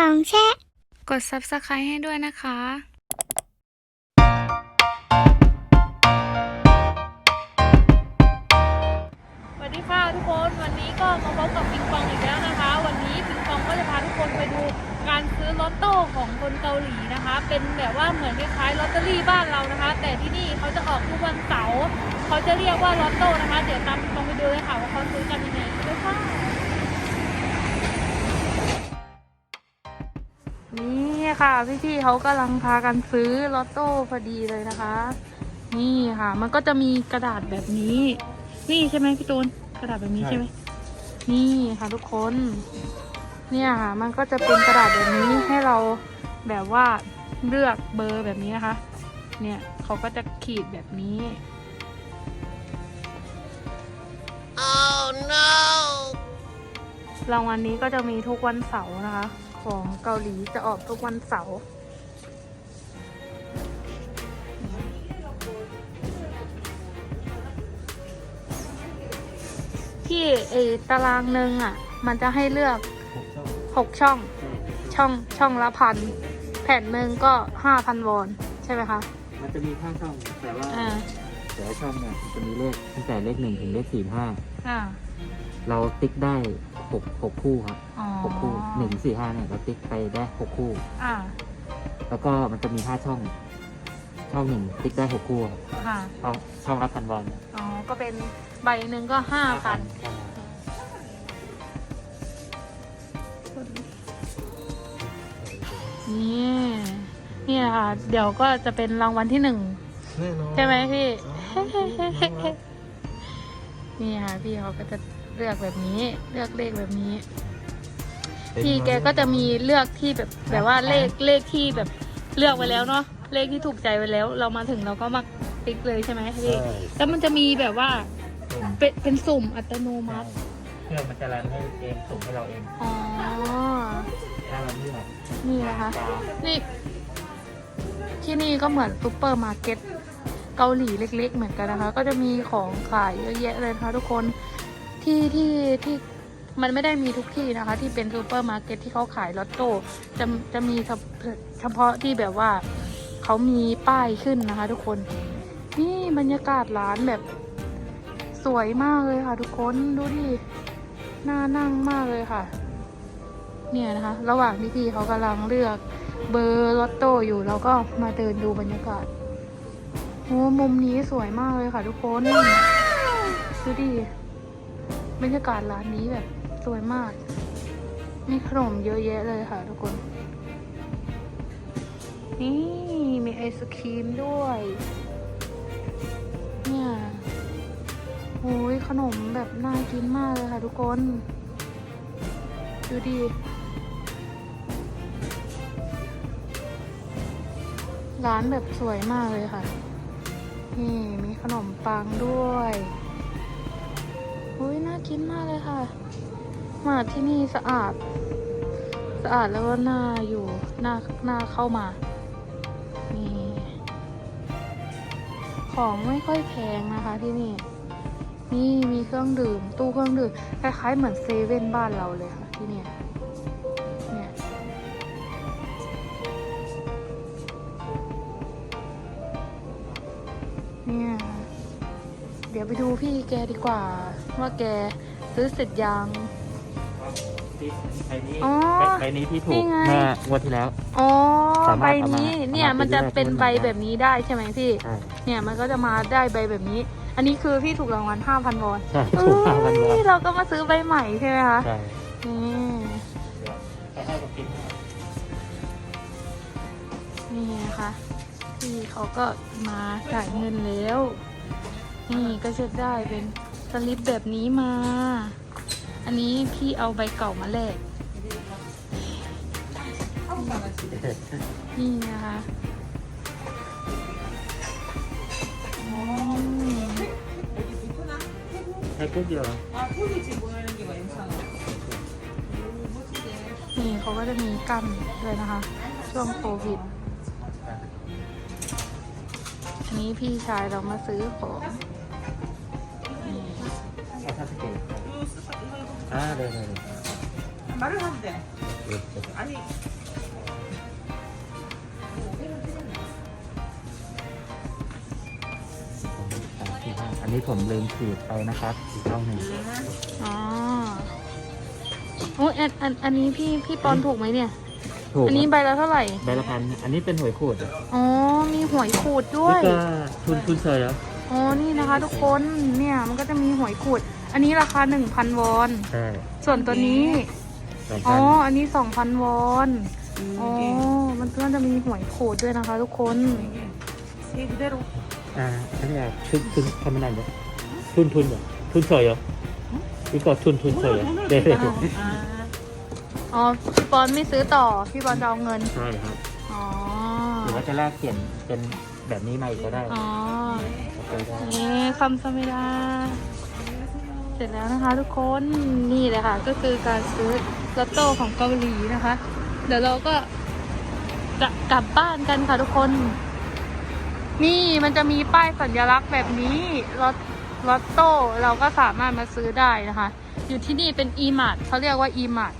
ตองแช่ กด subscribe ให้ด้วยนะคะสวัสดีค่ะทุกคนวันนี้ก็มาพบกับปิงปองอีกแล้วนะคะ วันนี้ปิงปองก็จะพาทุกคนไปดูการซื้อลอตโต้ของคนเกาหลีนะคะ เป็นแบบว่าเหมือนคล้ายๆลอตเตอรี่บ้านเรานะคะ แต่ที่นี่เขาจะออกทุกวันเสาร์เขาจะเรียกว่าลอตโต้นะคะ เดี๋ยวตามปิงปองไปดูเลยค่ะว่าเขาซื้อกัน ค่ะ พี่ๆเขากำลังพากันซื้อลอตโต้พอดีเลยนะคะ นี่ค่ะ มันก็จะมีกระดาษแบบนี้ นี่ใช่ไหมพี่ตูนกระดาษแบบนี้ใช่ใช่ไหมนี่ค่ะทุกคน เนี่ยค่ะ มันก็จะเป็นกระดาษแบบนี้ให้เราแบบว่าเลือกเบอร์แบบนี้นะคะ เนี่ยเขาก็จะขีดแบบนี้ oh no รางวัลนี้ก็จะมีทุกวันเสาร์นะคะ ของเกาหลีจะออกทุกวันเสาร์ที่เออตารางหนึ่งอะ มันจะให้เลือกหกช่อง ช่องช่องละพัน แผ่นหนึ่งก็ห้าพันวอน ใช่ไหมคะ มันจะมีห้าช่อง แต่ว่าอ่าแต่ละช่องเนี่ยมันจะมีเลขตั้งแต่เลขหนึ่งถึงเลขสี่ห้าอ่า เราติ๊กได้ หกหกคู่ครับอ๋อหกคู่หนึ่งสี่ห้าเนี่ยเราติ๊กไปได้หกคู่ อ่าแล้วก็มันจะมีห้าช่อง ช่องหนึ่งติ๊กได้หกคู่ครับค่ะช่องช่องละพันวอนอ๋อก็เป็นใบหนึ่งก็ห้าพันนี่เนี่ยค่ะ เดี๋ยวก็จะเป็นรางวัลที่หนึ่ง แน่นอนใช่ไหมพี่นี่ค่ะพี่เขาก็จะ เลือกแบบนี้ เลือกเลขแบบนี้ พี่แกก็จะมีเลือกที่แบบแบบว่าเลขเลขที่แบบเลือกไว้แล้วเนาะเลขที่ถูกใจไว้แล้ว เรามาถึงเราก็มาติ๊กเลยใช่ไหมพี่แล้วมันจะมีแบบว่าเป็นเป็นสุ่มอัตโนมัติเครื่องมันจะรันให้เองส่งให้เราเองอ๋อถ้าเราเลือกนี่นะคะ นี่ ที่นี่ก็เหมือนซูเปอร์มาร์เก็ตเกาหลีเล็ก ๆ เหมือนกันนะคะ ก็จะมีของขายเยอะแยะเลยนะคะทุกคน ที่ที่ที่มันไม่ได้มีทุกที่นะคะ ที่เป็นซูเปอร์มาร์เก็ตที่เขาขายลอตโต้จะจะมีเฉพาะที่แบบว่าเขามีป้ายขึ้นนะคะ ทุกคน นี่บรรยากาศร้านแบบสวยมากเลยค่ะ ทุกคนดูดิน่านั่งมากเลยค่ะ เนี่ยนะคะ ระหว่างที่พี่เขากำลังเลือกเบอร์ลอตโต้อยู่เราก็มาเดินดูบรรยากาศโอ้มุมนี้สวยมากเลยค่ะ ทุกคนดูดิ บรรยากาศร้านนี้แบบสวยมาก มีขนมเยอะแยะเลยค่ะทุกคน นี่ มีไอศครีมด้วย เนี่ยโอ้ยขนมแบบน่ากินมากเลยค่ะทุกคน ดูดิร้านแบบสวยมากเลยค่ะ นี่มีขนมปังด้วย อุ้ยน่ากินมากเลยค่ะ มาที่นี่สะอาด สะอาดแล้วก็น่าอยู่น่าน่าเข้ามา นี่ ของไม่ค่อยแพงนะคะที่นี่ นี่มีเครื่องดื่ม ตู้เครื่องดื่มคล้ายๆเหมือนเซเว่นบ้านเราเลยค่ะที่นี่ ดี๋ยวไปดูพี่แกดีกว่า ว่าแกซื้อเสร็จยัง ใบนี้อ๋อใบนี้ที่ถูนี่กไง เมื่องวดที่แล้ว อ๋อสาใบมารถเอามานี้เนี่ยเอามามันจะไปเลือกเป็นใบแบบนี้ได้ใช่ไหมพี่ใช่เนี่ยมันก็จะมาได้ใบแบบนี้ อันนี้คือพี่ถูกรางวัลห้าพันวอนใช่ถูกห้าพันวอน เอ้ยเราก็มาซื้อใบใหม่ใช่ไหมคะใช่นี่ไปให้กับกินนี่นะคะพี่เขาก็มาจ่ายเงินแล้ว นี่ก็จะได้เป็นสลิปแบบนี้มา อันนี้พี่เอาใบเก่ามาแลกนี่นะคะอืมใช้ปุ๊บเดียวนี่เขาก็จะมีกันเลยนะคะ ช่วงโควิด อันนี้พี่ชายเรามาซื้อของนี่ 아, 네네 네. 말을 하면 돼. 이 렇. 아니อันนี้ผมลืมขีดไปนะครับอีกเท่าหนึ่งอ๋อโอ้ยอันอันอันนี้พี่พี่ปอนถูกไหมเนี่ย ถูกอันนี้ใบละเท่าไหร่ ใบละพัน อันนี้เป็นหวยขูดอ๋อมีหวยขูดด้วย ก็ทุนทุนเซยเหรอ อ๋อ นี่นะคะทุกคน เนี่ย มันก็จะมีหวยขูดอันนี้ราคา 1,000 วอน ใช่ส่วนตัวนี้ สองอ๋พัอน อันนี้ 2,000 วอน อ๋อ มันก็จะมีหวยขูดด้วยนะคะทุกคนอ่าอันนี้อะทุนทุนทำมานานเหรอทุนทุนเหรอทุนเซยเหรอนี่ก็ทุนทุนเซยเหรอเด็ดอ๋อ พี่ปอนไม่ซื้อต่อ พี่ปอนจะเอาเงิน ใช่ครับอ๋อ หรือว่าจะแลกเปลี่ยนเป็น แบบนี้มาอีกก็ได้อ๋อก็ได้นี่คำสมิดาเสร็จแล้วนะคะทุกคนนี่เลยค่ะ ก็คือการซื้อลอตโต้ของเกาหลีนะคะ เดี๋ยวเราก็จะกลับบ้านกันค่ะทุกคน นี่มันจะมีป้ายสัญลักษณ์แบบนี้ลอตลอตโต้เราก็สามารถมาซื้อได้นะคะ อยู่ที่นี่เป็น e-mart เขาเรียกว่า e-mart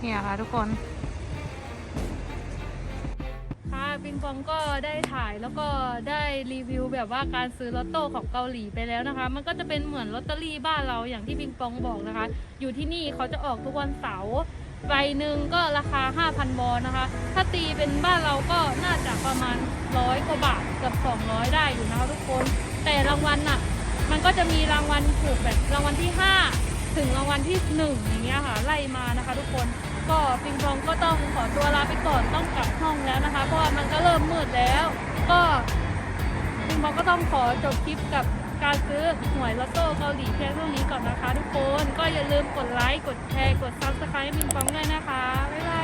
เนี่ยค่ะทุกคน ปิงปองก็ได้ถ่ายแล้วก็ได้รีวิวแบบว่าการซื้อลอตโต้ของเกาหลีไปแล้วนะคะ มันก็จะเป็นเหมือนลอตเตอรี่บ้านเราอย่างที่ปิงปองบอกนะคะ อยู่ที่นี่เขาจะออกทุกวันเสาร์ใบหนึ่งก็ราคา 5,000 วอนนะคะ ถ้าตีเป็นบ้านเราก็น่าจะประมาณร้อยกว่าบาทเกือบ200 ได้อยู่นะคะทุกคน แต่รางวัลน่ะ มันก็จะมีรางวัลถูกแบบรางวัลที่ 5 ถึงรางวัลที่ 1 อย่างเงี้ยค่ะ ไล่มานะคะทุกคน ก็ปิงปองก็ต้องขอตัวลาไปก่อนต้องกลับห้องแล้วนะคะ เพราะว่ามันก็เริ่มมืดแล้ว ก็ปิงปองก็ต้องขอจบคลิปกับการซื้อหวยลอตโต้เกาหลีแค่เท่านี้ก่อนนะคะ ทุกคนก็อย่าลืมกดไลค์กดแชร์กดซับสไครต์ปิงปองด้วยนะคะบ๊ายบาย